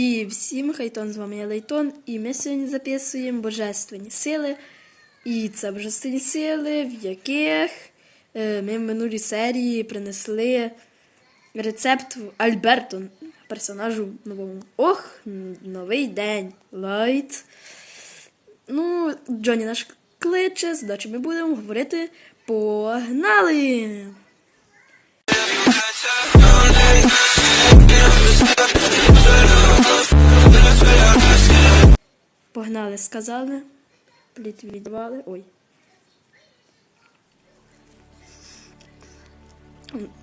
І всім хайтон, з вами я Лейтон, і ми сьогодні записуємо божественні сили. І це божественні сили, в яких е, ми в минулій серії принесли рецепт Альберту, персонажу новому. Ох, новий день. Лайт. Ну, Джоні наш кличе, задачі ми будемо говорити. Погнали! Погнали, сказали. Пліт відвали. Ой.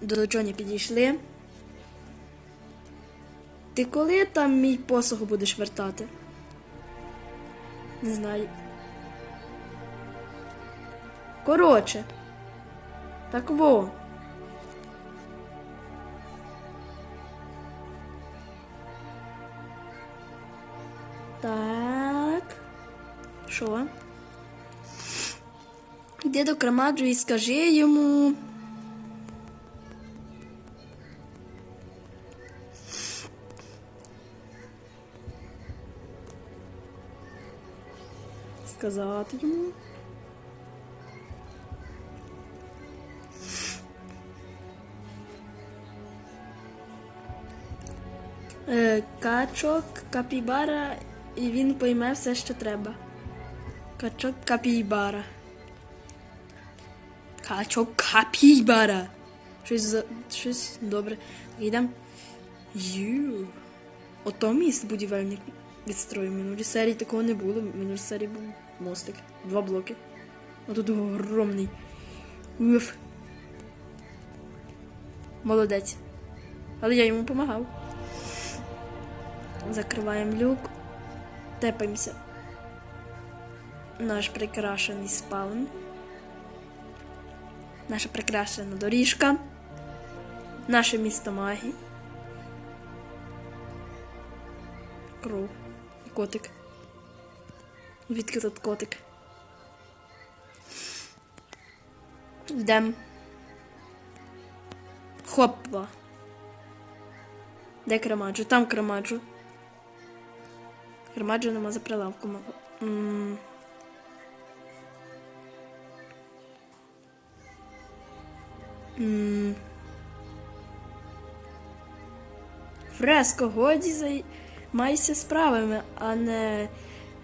До Джоні підійшли. Ти коли там мій посох будеш вертати? Не знаю. Коротше. Так во. Що? Йди до Крамаджу і скажи йому. Сказати йому. Е, качок, капібара, і він пойме все, що треба. Качок капібара. Качок капібара. Щось, за... щось добре. Йдемо. Ю. Ото міст будівельник відстроїв. Минулі серії такого не було. Минулі серії був мостик. Два блоки. А тут огромний. Уф. Молодець. Але я йому допомагав. Закриваємо люк. Тепаємося. Наш прикрашений спаун. Наша прикрашена доріжка. Наше місто магії. Кров. Котик. Відки тут котик? Йдем. Хопа. Де кремаджу? Там кремаджу. Кремаджу нема за прилавком. М. Фреско, годі займайся справами, а не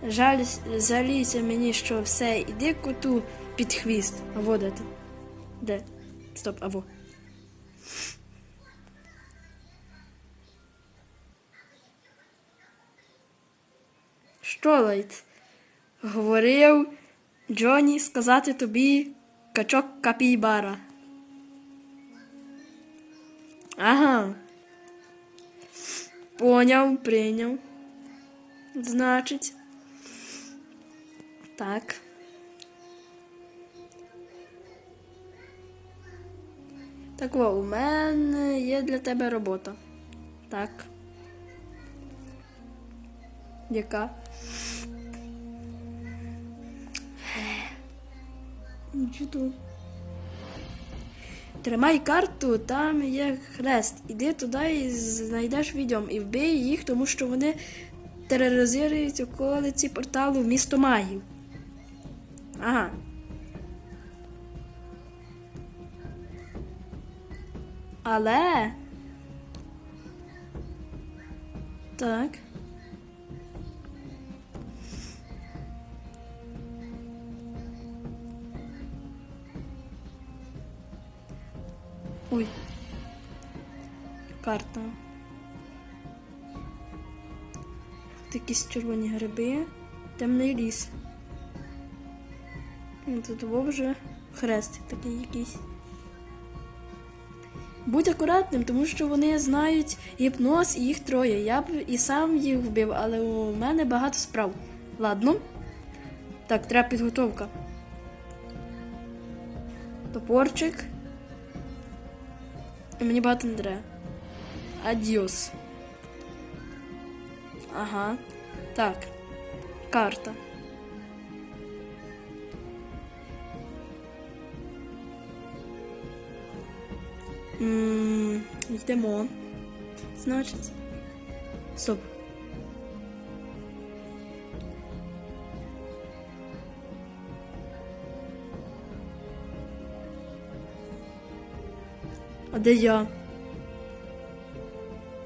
жаль, жалійся мені, що все, іди коту під хвіст. А во де? Де? Стоп, а во. Що, Лайт? Говорив Джоні сказати тобі качок капібара. Ага. Поняв, прийняв. Значить. Так. Так, во, у мене є для тебе робота. Так. Яка? Нічого. Тримай карту, там є хрест. Іди туди і знайдеш відьом і вбий їх, тому що вони тероризують околиці порталу в місто магів. Ага. Але. Так. Ой. Карта. Тут якісь червоні гриби. Темний ліс. Ну, Тут був вже хрест такий якийсь. Будь акуратним, тому що вони знають гіпноз і їх троє. Я б і сам їх вбив, але у мене багато справ. Ладно. Так, треба підготовка. Топорчик. І мені багато не треба. Адіос. Ага. Так. Карта. М, Йдемо. Значить. Стоп. А де я?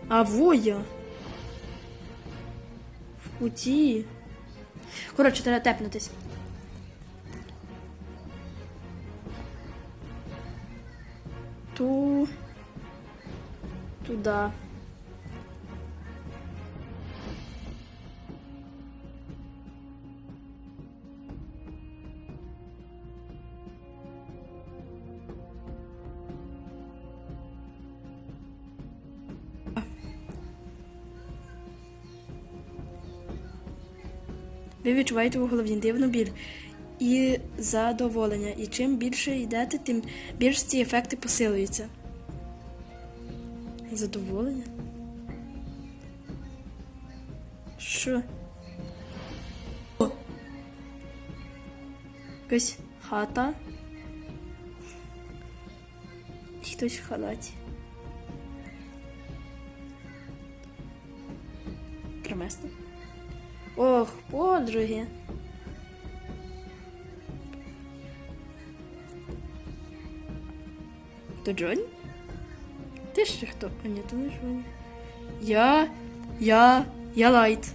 А во я. В куті. Коротше, треба тепнутись. Ту. Туда. Ви відчуваєте у голові дивну біль і задоволення. І чим більше йдете, тим більш ці ефекти посилюються. Задоволення? Що? О! Якась хата. І хтось в халаті. Кремесно. Ох, подруги. То Джонні? Ти ще хто? А ні, то не Джонні. Я. Я. Я Лайт.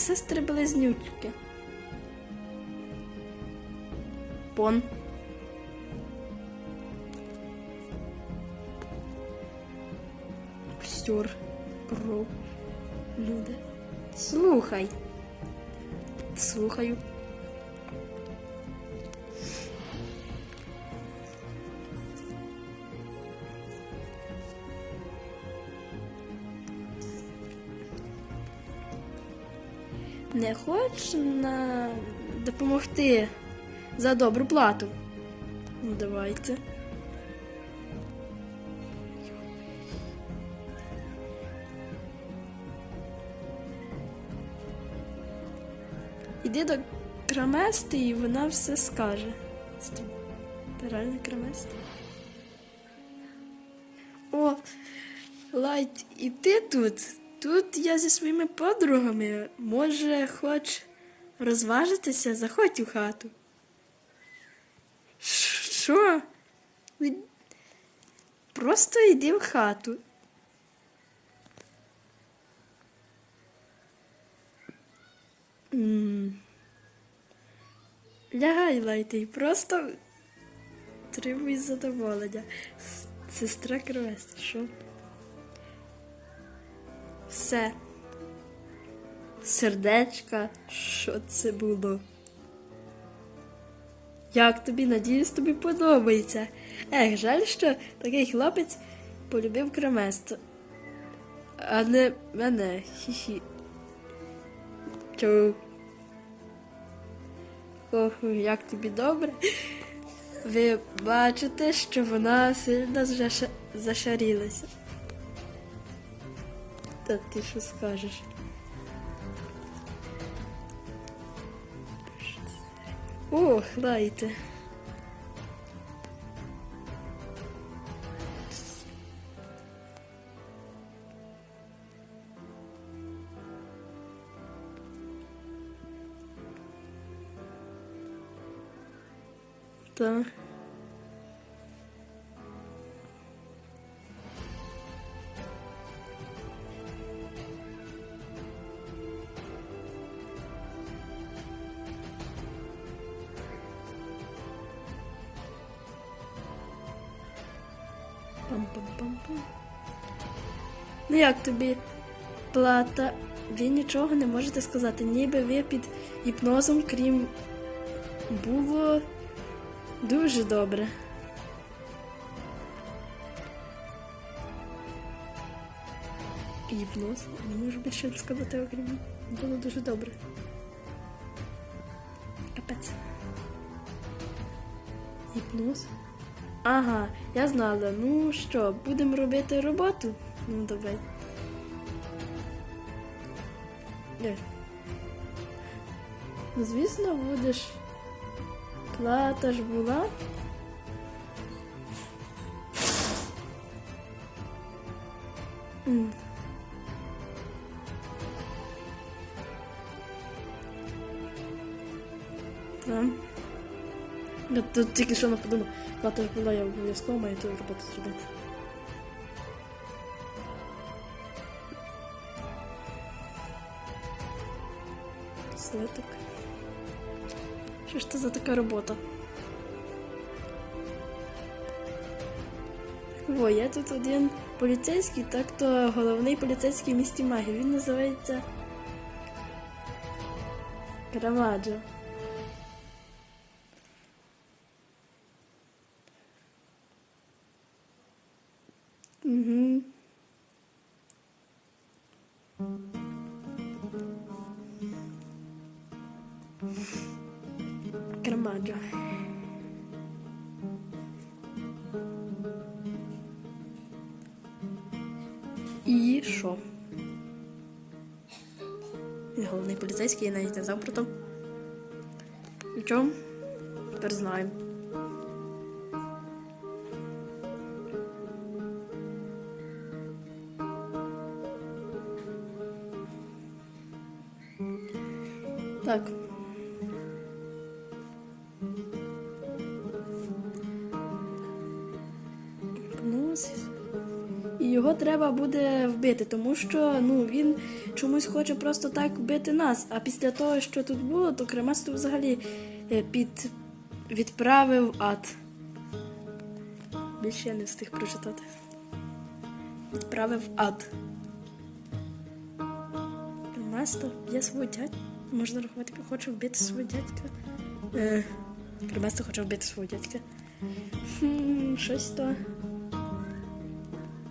Сестри близнючки. Пон. Стюр. Про. Люди. Слухай. Слухаю. Не хочеш на... допомогти за добру плату? Ну, давайте. Іди до крамести і вона все скаже. Ти реально краместа? О, Лайт, і ти тут? Тут я зі своїми подругами. Може, хоч розважитися, заходь у хату. Що? Просто йди в хату. Лягай, Лайти, просто тримуй задоволення. Сестра Крест, що? Все. Сердечка, що це було? Як тобі, надіюсь, тобі подобається. Ех, жаль, що такий хлопець полюбив креместо. А не мене. Хі-хі. Чу. Ох, як тобі добре. Ви бачите, що вона сильно зашарілася. Та ти що скажеш? Ох, лайте. Так. Пам-пам-пам-пам. Ну як тобі плата? Ви нічого не можете сказати, ніби ви під гіпнозом, крім було дуже добре. Гіпноз? Не можу більше сказати, окрім було дуже добре. Капець. Гіпноз? Ага, я знала. Ну що, будемо робити роботу? Ну, давай. Ну, звісно, будеш. Плата ж була. М. Я тут тільки що не подумав, ж була, я обов'язково маю ту роботу зробити. Слиток. Що ж це за така робота? О, є тут один поліцейський, так то головний поліцейський в місті Магі. Він називається Караваджо. Що? Головний поліцейський, я навіть не знав про то. Нічого, тепер знаємо. Треба буде вбити, тому що ну, він чомусь хоче просто так вбити нас. А після того, що тут було, то Кремасту взагалі е, під... відправив ад. Більше я не встиг прочитати. Відправив ад. Кремасто б'є свого дядька. Можна рахувати, хоче вбити свого дядька. Е, Кремасто хоче вбити свого дядька. Хм, щось то.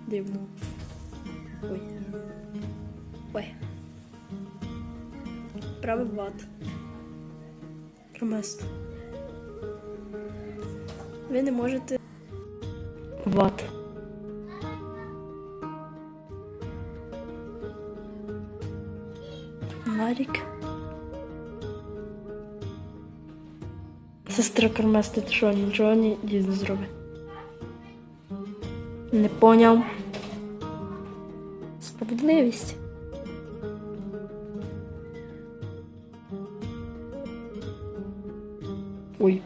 Дивно. Ой. Ой. Правий ват. Кремест. Ви не можете. Ват. Марік. Сестра Креместа, ти що, нічого не зробить? Не поняв. Справедливість. Ой.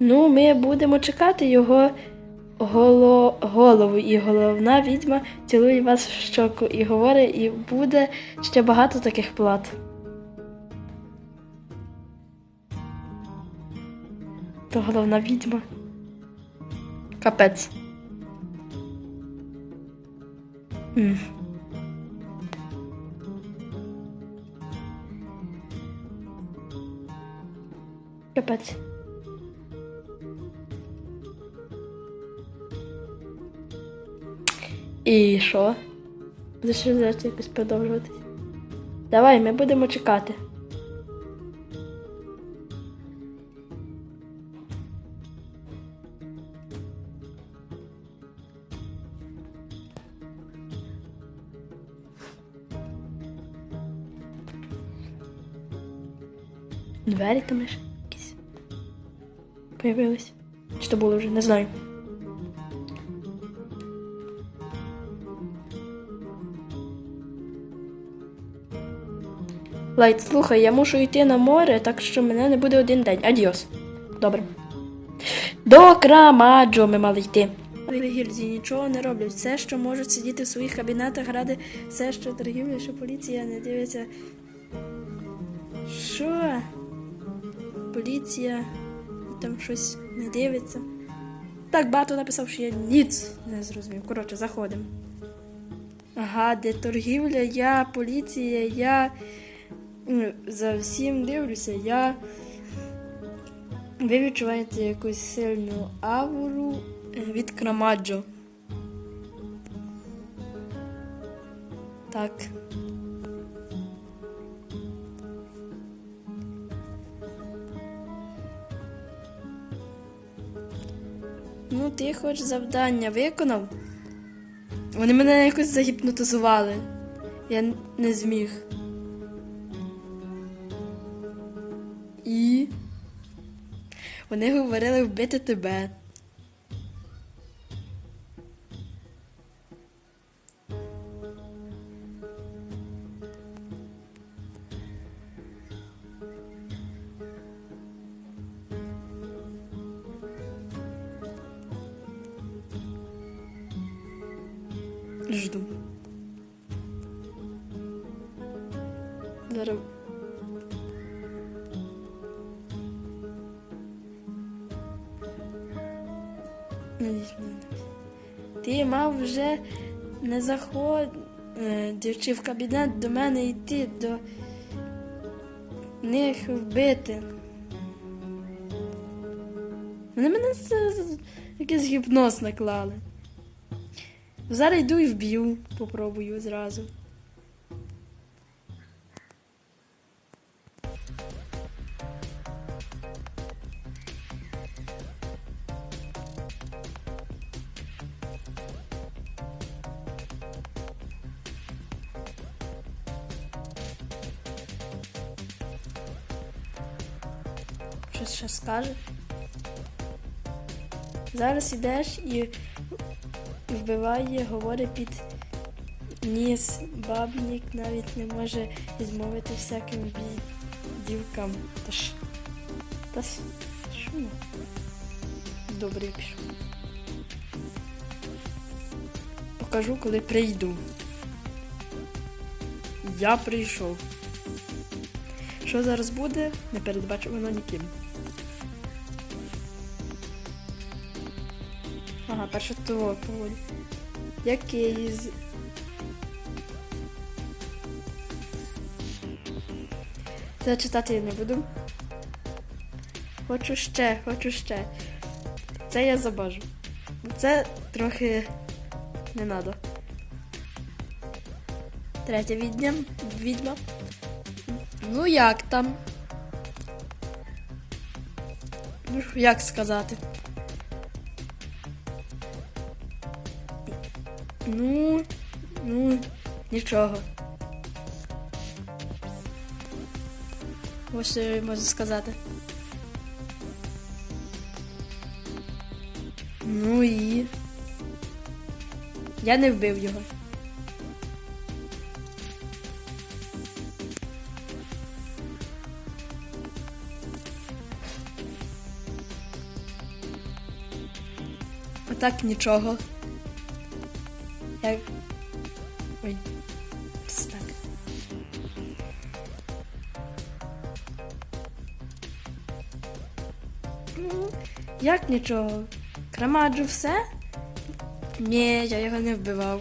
Ну, ми будемо чекати його голо... голову, і головна відьма цілує вас в щоку і говорить, і буде ще багато таких плат. То головна відьма. Капець. Капець. І що? Буде ще зараз якось продовжуватись? Давай, ми будемо чекати. Двері там лише якісь появились. Чи то було вже, не знаю. Лайт, слухай, я мушу йти на море, так що мене не буде один день. Адіос. Добре. До Крамаджо ми мали йти. Гільзі нічого не роблять. Все, що можуть сидіти в своїх кабінетах, ради все, що торгівля, що поліція не дивиться. Що? Поліція там щось не дивиться. Так багато написав, що я ніц не зрозумів. Коротше, заходимо. Ага, де торгівля, я, поліція, я м, за всім дивлюся, я. Ви відчуваєте якусь сильну ауру е, від Крамаджо. Так. Ну, ти хоч завдання виконав. Вони мене якось загіпнотизували. Я не зміг. І. Вони говорили вбити тебе. Жду. Зараз. Ти мав вже не заходячи в кабінет до мене йти до них вбити. Вони мене якийсь гіпноз наклали. Зараз йду і вб'ю, попробую зразу. Щось ще скаже. Зараз ідеш і вбиває, говорить під ніс. Бабнік навіть не може відмовити всяким бі- дівкам. Та ж. Та ж. Добре, пішов. Покажу, коли прийду. Я прийшов. Що зараз буде, не передбачувано ніким. Поволі. Який з. Це читати я не буду. Хочу ще, хочу ще. Це я забажу. Це трохи не надо. Третя відьма. відьма. Ну як там? Ну, як сказати? Ну, ну, нічого. Ось що я можу сказати. Ну і. Я не вбив його. Отак нічого. Я... Ой. Так. Ну, як нічого? Крамаджу все? Ні, я його не вбивав.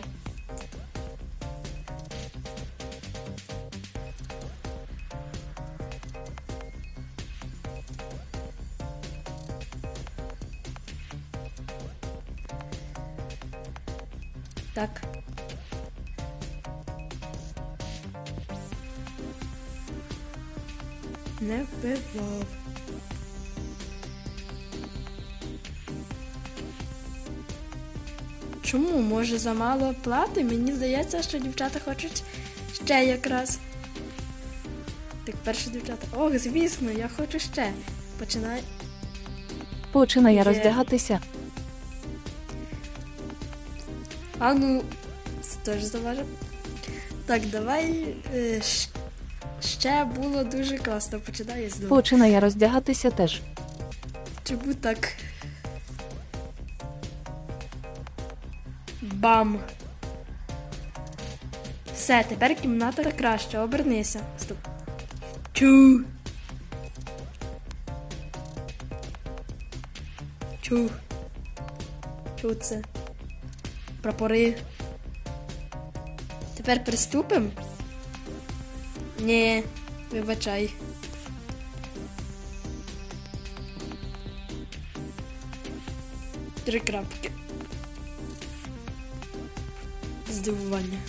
Може замало плати? Мені здається, що дівчата хочуть ще якраз. Так, перше дівчата. Ох, звісно, я хочу ще. Починай. Починає Є. роздягатися. А ну, це теж заважив. Так, давай. е, ще було дуже класно. Починає знову. Починає роздягатися теж. Чому так? Бам. Все, тепер кімната краще. Обернися. Стоп. Чу. Чу. Чу це. Прапори. Тепер приступимо? Ні, вибачай. Три крапки. Здивування.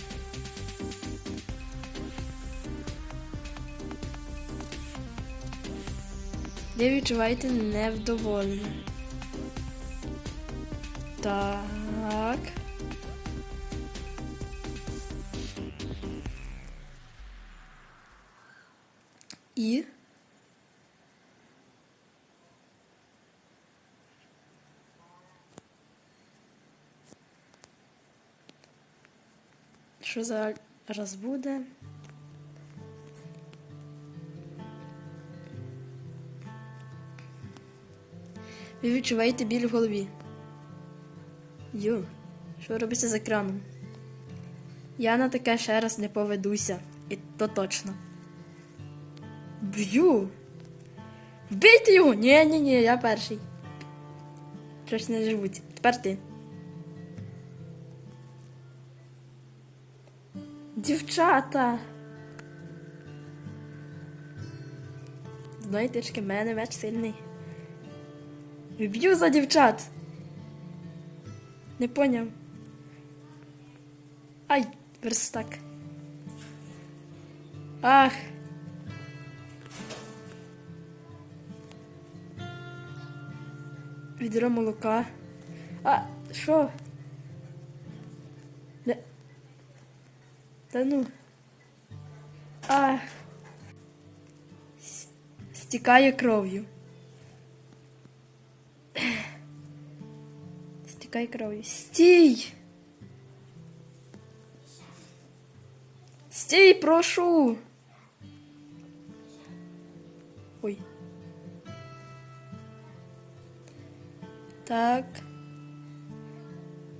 Ви відчуваєте невдоволення. Так. І. Що зараз буде? Ви відчуваєте біль в голові. Йо, що робиться з екраном? Я на таке ще раз не поведуся. І то точно. Б'ю. Вбийте його! Ні, ні, ні, я перший. Щось не живуть. Тепер ти. Дівчата. Знаєте, в мене меч сильний. Б'ю за дівчат. Не поняв. Ай, верстак. Ах. Відро молока. А, що? Та ну. С- Стікає кров'ю. Стікає кров'ю. Стій! Стій, прошу. Ой. Так.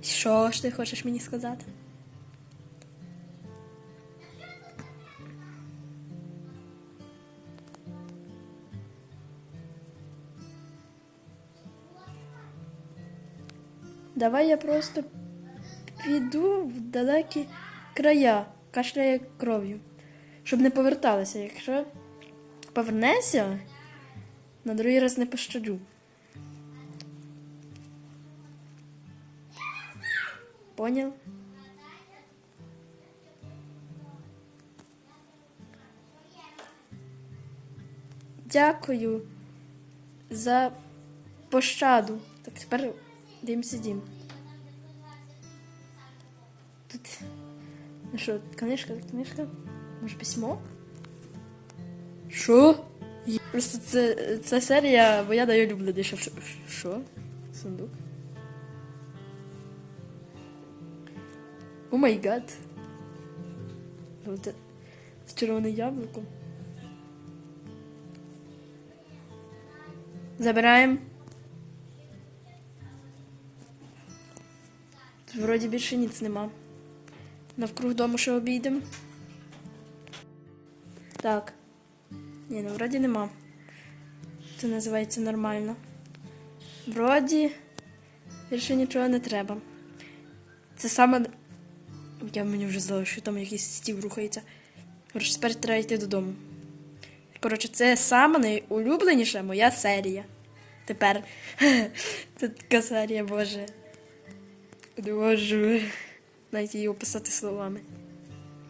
Що ж ти хочеш мені сказати? Давай я просто піду в далекі края, кашляє кров'ю, щоб не поверталася. Якщо повернеться, на другий раз не пощаджу. Поняв? Дякую за пощаду. Так, тепер дім. Тут. Ну що, книжка, книжка? Може письмо? Що? Просто це, це серія, бо я даю улюбленіше. Що? Що? Сундук? О май гад. З червоним яблуком. Забираємо. Вроді більше ніц нема. Навкруг дому ще обійдемо. Так. Ні, ну вроді нема. Це називається нормально. Вроді більше нічого не треба. Це саме. Я мені вже здалося, що там якийсь стів рухається. Коротше, тепер треба йти додому. Коротше, це саме найулюбленіша моя серія. Тепер. Це така серія, боже. Не можу навіть її описати словами.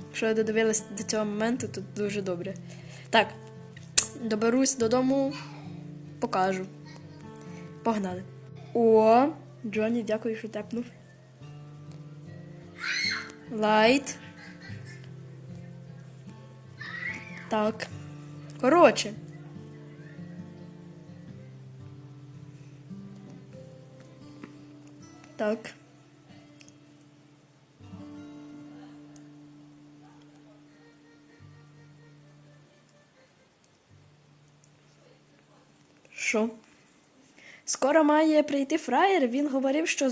Якщо я додивилась до цього моменту, то дуже добре. Так, доберусь додому, покажу. Погнали. О, Джонні, дякую, що тепнув. Лайт. Так. Коротше. Так. Що? Скоро має прийти фраєр, він говорив, що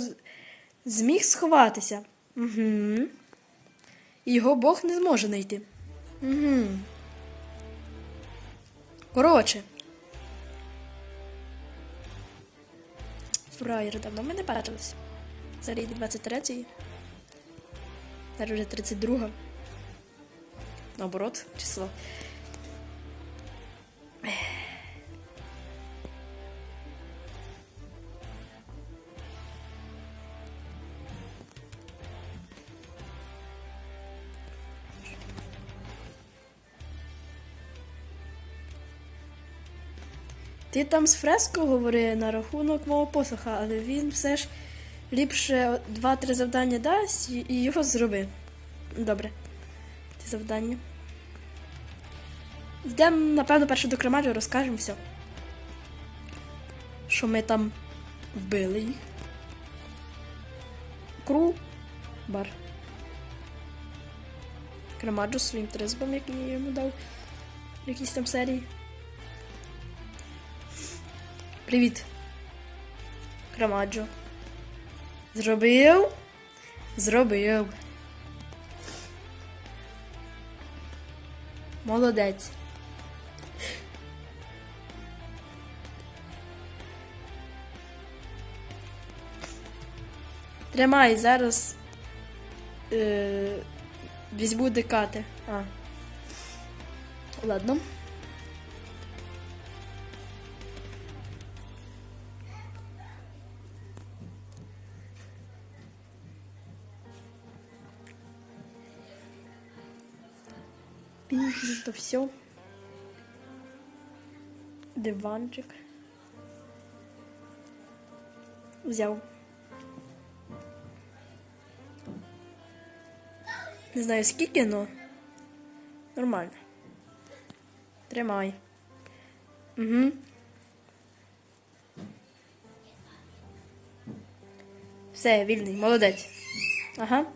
зміг сховатися. Угу. Його Бог не зможе знайти. Угу. Коротше. Фраєр, давно ми не бачились. Зараз йде 23-ї. Зараз вже 32. Наоборот, число. Ти там з Фреско говори на рахунок мого посоха, але він все ж ліпше два-три завдання дасть і- його зроби. Добре. Ці завдання. Йдемо, напевно, перше до кремаджу, розкажемо все. Що ми там вбили їх. Кру. Бар. Кремаджу своїм тризбом, який я йому дав в якійсь там серії. Привіт. Крамаджо. Зробив. Зробив. Молодець. Тримай зараз. Е, візьму декати. А. Ладно. То все. Диванчик. Взяв. Не знаю скільки, но нормально. Тримай. Угу. Все, вільний, молодець. Ага.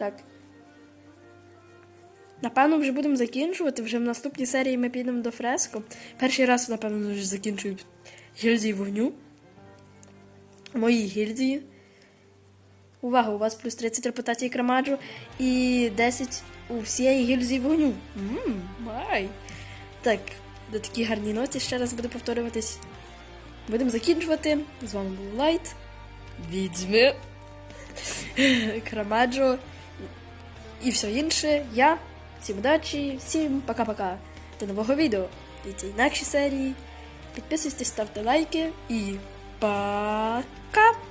Так. Напевно, вже будемо закінчувати. Вже в наступній серії ми підемо до фреско. Перший раз, напевно, вже закінчую гільдії вогню. Мої гільдії. Увага, у вас плюс 30 репутації крамаджу і 10 у всієї гільдії вогню. Ммм, бай. Так, до такій гарній ноті ще раз буду повторюватись. Будемо закінчувати. З вами був Лайт. Відьми. Крамаджо і все інше. Я. Всім удачі, всім пока-пока. До нового відео. Дивіться інакші серії. Підписуйтесь, ставте лайки і пока!